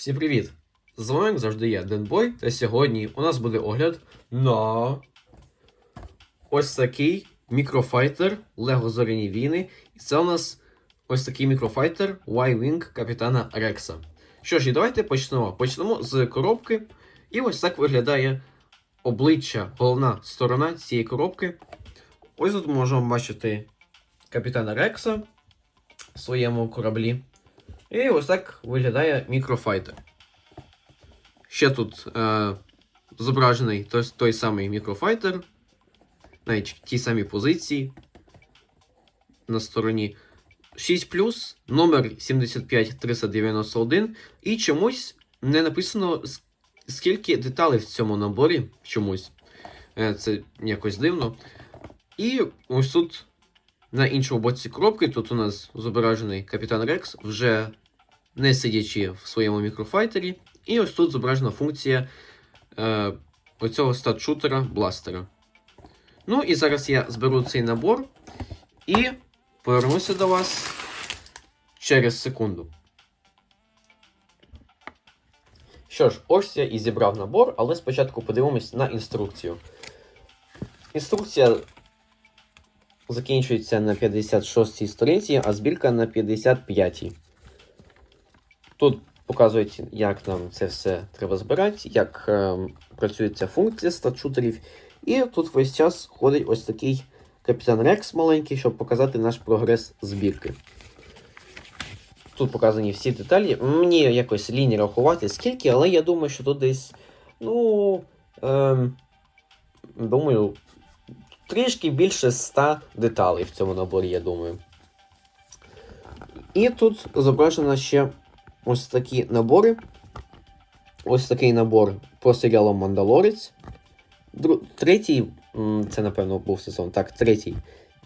Всім привіт! З вами як завжди я, Денбой, та сьогодні у нас буде огляд на ось такий мікрофайтер Lego Зоряні війни. І це у нас ось такий мікрофайтер Y-Wing капітана Рекса. Що ж, і давайте почнемо. Почнемо з коробки. І ось так виглядає обличчя, головна сторона цієї коробки. Ось тут можемо бачити капітана Рекса в своєму кораблі. І ось так виглядає мікрофайтер. Ще тут е, зображений той, той самий мікрофайтер, навіть ті самі позиції на стороні 6 номер 75391. І чомусь не написано, скільки деталей в цьому наборі. Чомусь. Е, це якось дивно. І ось тут на іншому боці коробки тут у нас зображений Капітан Рекс, вже не сидячи в своєму мікрофайтері. І ось тут зображена функція е, оцього стат-шутера бластера. Ну і зараз я зберу цей набор і повернуся до вас через секунду. Що ж, ось я і зібрав набор, але спочатку подивимось на інструкцію. Інструкція закінчується на 56-й сторінці, а збірка на 55-й. Тут показують, як нам це все треба збирати, як е, працює ця функція статшутерів. І тут весь час ходить ось такий капітан Рекс маленький, щоб показати наш прогрес збірки. Тут показані всі деталі. Мені якось лінь рахувати скільки, але я думаю, що тут десь, ну, ем, думаю, трішки більше 100 деталей в цьому наборі, я думаю. І тут зображено ще ось такі набори. Ось такий набор по серіалу Мандалорець. Дру... Третій, це напевно був сезон. Так, третій.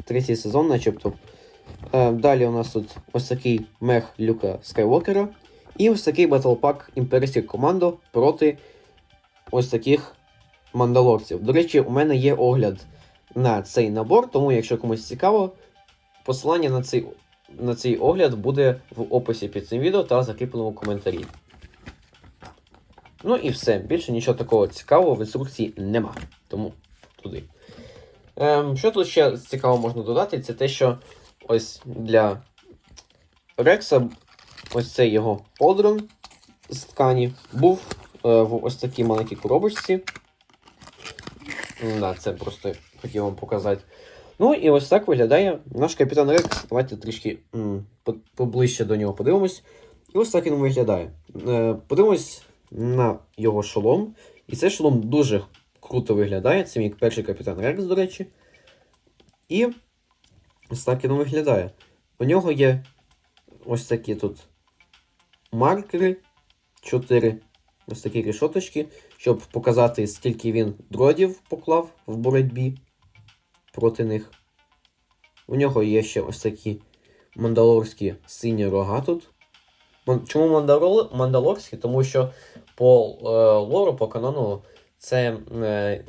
Третій сезон, начебто. Е, далі у нас тут ось такий мех Люка Скайуокера. І ось такий Pack імперських командо проти ось таких мандалорців. До речі, у мене є огляд на цей набор, тому якщо комусь цікаво, посилання на цей, на цей огляд буде в описі під цим відео та закріпленому коментарі. Ну і все. Більше нічого такого цікавого в інструкції нема. Тому туди. Ем, що тут ще цікаво можна додати, це те, що ось для Рекса ось цей його подрон з ткані був е, в ось такій маленькій коробочці. Да, це просто хотів вам показати. Ну і ось так виглядає наш капітан Рекс. Давайте трішки м, поближче до нього подивимось. І ось так він виглядає. Е, подивимось на його шолом. І цей шолом дуже круто виглядає. Це мій перший капітан Рекс, до речі. І ось так він виглядає. У нього є ось такі тут маркери. 4 ось такі рішоточки, щоб показати, скільки він дродів поклав в боротьбі проти них. У нього є ще ось такі мандалорські сині рога тут. Чому мандалор... мандалорські? Тому що по е, лору, по канону, це е,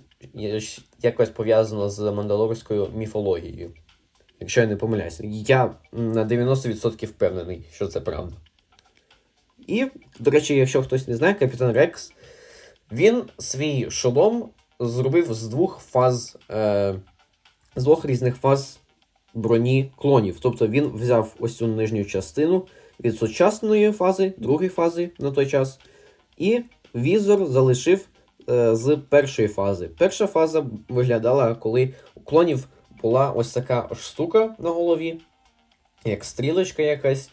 якось пов'язано з мандалорською міфологією. Якщо я не помиляюся. Я на 90% впевнений, що це правда. І, до речі, якщо хтось не знає, капітан Рекс, він свій шолом зробив з двох фаз, е, з двох різних фаз броні клонів. Тобто він взяв ось цю нижню частину від сучасної фази, другої фази на той час, і візор залишив е, з першої фази. Перша фаза виглядала, коли у клонів була ось така штука на голові, як стрілочка якась.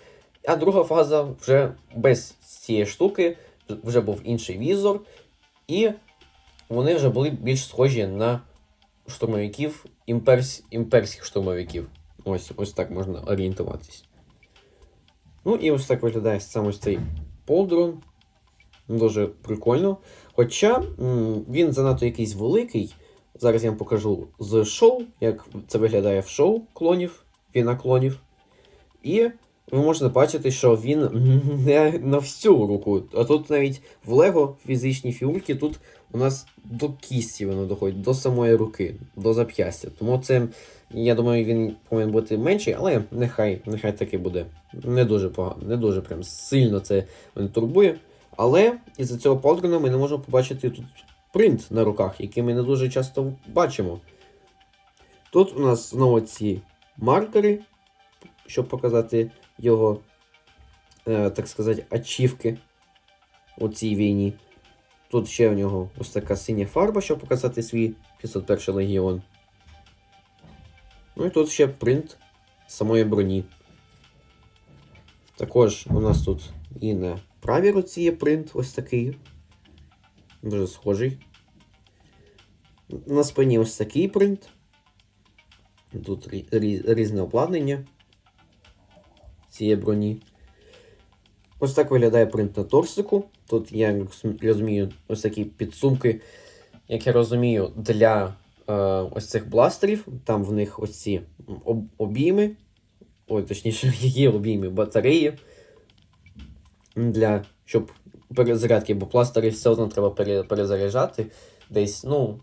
А друга фаза вже без цієї штуки, вже був інший візор, і вони вже були більш схожі на штурмовиків, імперсь, імперських штурмовиків. Ось, ось так можна орієнтуватись. Ну і ось так виглядає сам ось цей полдрон. Дуже прикольно. Хоча він занадто якийсь великий. Зараз я вам покажу з шоу, як це виглядає в шоу клонів, війна клонів. І ви можете бачити, що він не на всю руку. А тут навіть в Лего фізичні фігурки, тут у нас до кісті воно доходить, до самої руки, до зап'ястя. Тому це, я думаю, він повинен бути менший, але нехай, нехай таки буде. Не дуже погано, не дуже прям сильно це мене турбує. Але із-за цього полігона ми не можемо побачити тут принт на руках, який ми не дуже часто бачимо. Тут у нас знову ці маркери, щоб показати його, е, так сказати, ачівки у цій війні. Тут ще у нього ось така синя фарба, щоб показати свій 501 легіон. Ну і тут ще принт самої броні. Також у нас тут і на правій руці є принт ось такий. Дуже схожий. На спині ось такий принт. Тут рі- рі- різне обладнання цієї броні. Ось так виглядає принт на торсику. Тут я розумію ось такі підсумки, як я розумію, для е, ось цих бластерів. Там в них ось ці об- обійми. Ой, точніше, які обійми, батареї. Для щоб перезарядки, бо пластири все одно треба пере, перезаряджати десь, ну.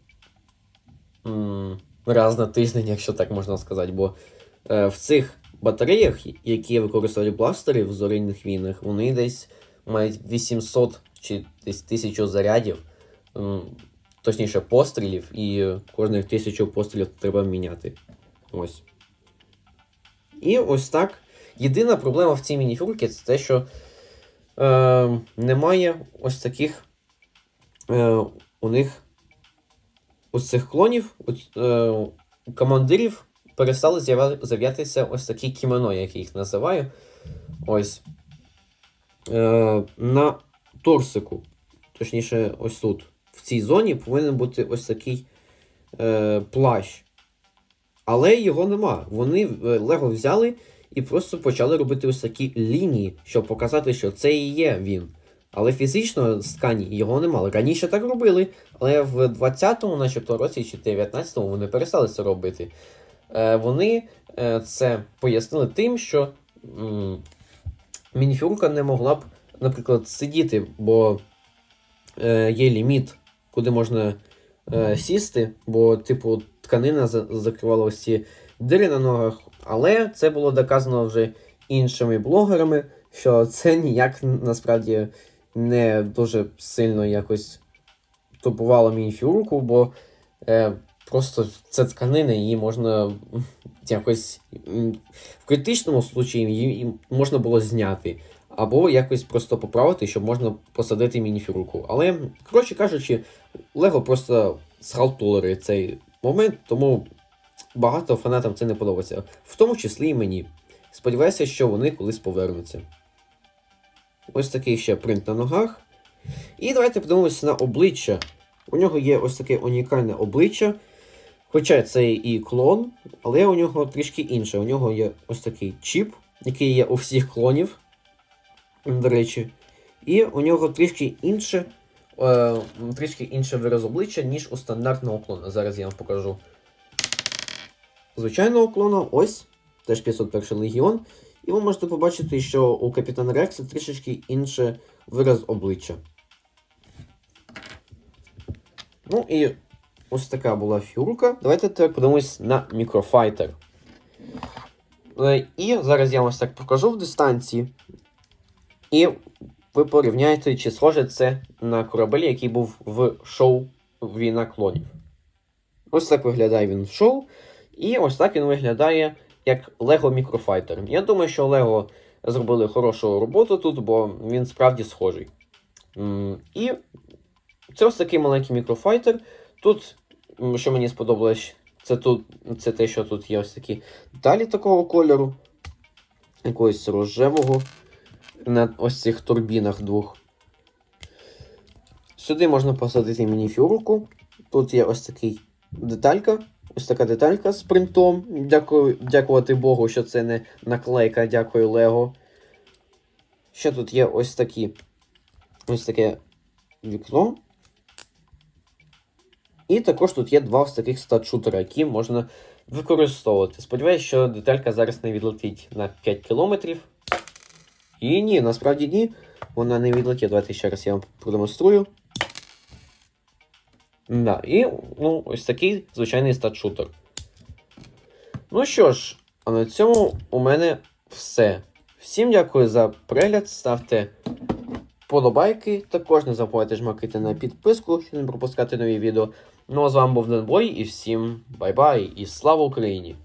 Раз на тиждень, якщо так можна сказати, бо е, в цих батареях, які використовують бластери в зоринних війнах, вони десь мають 800 чи десь 1000 зарядів, точніше пострілів, і кожних 1000 пострілів треба міняти. Ось. І ось так. Єдина проблема в цій мініфюрці це те, що е, немає ось таких е, у них ось цих клонів, ось, е, командирів перестали з'являтися ось такі кімено, як я їх називаю. Ось. Е, на торсику, точніше, ось тут, в цій зоні повинен бути ось такий е, плащ. Але його нема. Вони е, Лего взяли і просто почали робити ось такі лінії, щоб показати, що це і є він. Але фізично з ткані його не мали. Раніше так робили, але в 20-му, начебто, році чи 19-му вони перестали це робити. Е, вони е, це пояснили тим, що м, мініфюрка не могла б, наприклад, сидіти, бо е, є ліміт, куди можна сісти, бо, типу, тканина закривала ось ці дири на ногах. Але це було доказано вже іншими блогерами, що це ніяк насправді не дуже сильно якось турбувало мініфюрку, бо просто це тканина, її можна якось в критичному случаї її можна було зняти. Або якось просто поправити, щоб можна посадити мініфюрку. Але, коротше кажучи, Лего просто схалтулери цей момент, тому багато фанатам це не подобається, в тому числі і мені. Сподіваюся, що вони колись повернуться. Ось такий ще принт на ногах. І давайте подивимося на обличчя. У нього є ось таке унікальне обличчя. Хоча це і клон, але у нього трішки інше. У нього є ось такий чіп, який є у всіх клонів, до речі. І у нього трішки інше, е, трішки інше вираз обличчя, ніж у стандартного клона. Зараз я вам покажу. Звичайного клона, ось, теж 501 легіон. І ви можете побачити, що у Капітана Рекса трішечки інше вираз обличчя. Ну і ось така була фігурка. Давайте тепер подивимось на мікрофайтер. Е, І зараз я вам так покажу в дистанції. І ви порівняєте, чи схоже це на корабель, який був в шоу Війна клонів. Ось так виглядає він в шоу. І ось так він виглядає як Lego Microfighter. Я думаю, що Lego зробили хорошу роботу тут, бо він справді схожий. І це ось такий маленький мікрофайтер. Тут, що мені сподобалось, це, тут, це те, що тут є ось такі деталі такого кольору, якогось рожевого на ось цих турбінах двох. Сюди можна посадити мініфюрку. Тут є ось такий деталька. Ось така деталька з принтом. Дякую, дякувати Богу, що це не наклейка, дякую Лего. Ще тут є ось такі. Ось таке вікно. І також тут є два ось таких стат-шутера, які можна використовувати. Сподіваюсь, що деталька зараз не відлетить на 5 кілометрів. І ні, насправді ні. Вона не відлетить. Давайте ще раз я вам продемонструю. Да, і ну, ось такий звичайний стат-шутер. Ну що ж, а на цьому у мене все. Всім дякую за перегляд. Ставте вподобайки. Також не забувайте жмакати на підписку, щоб не пропускати нові відео. Ну а з вами був Денбой і всім бай-бай і слава Україні!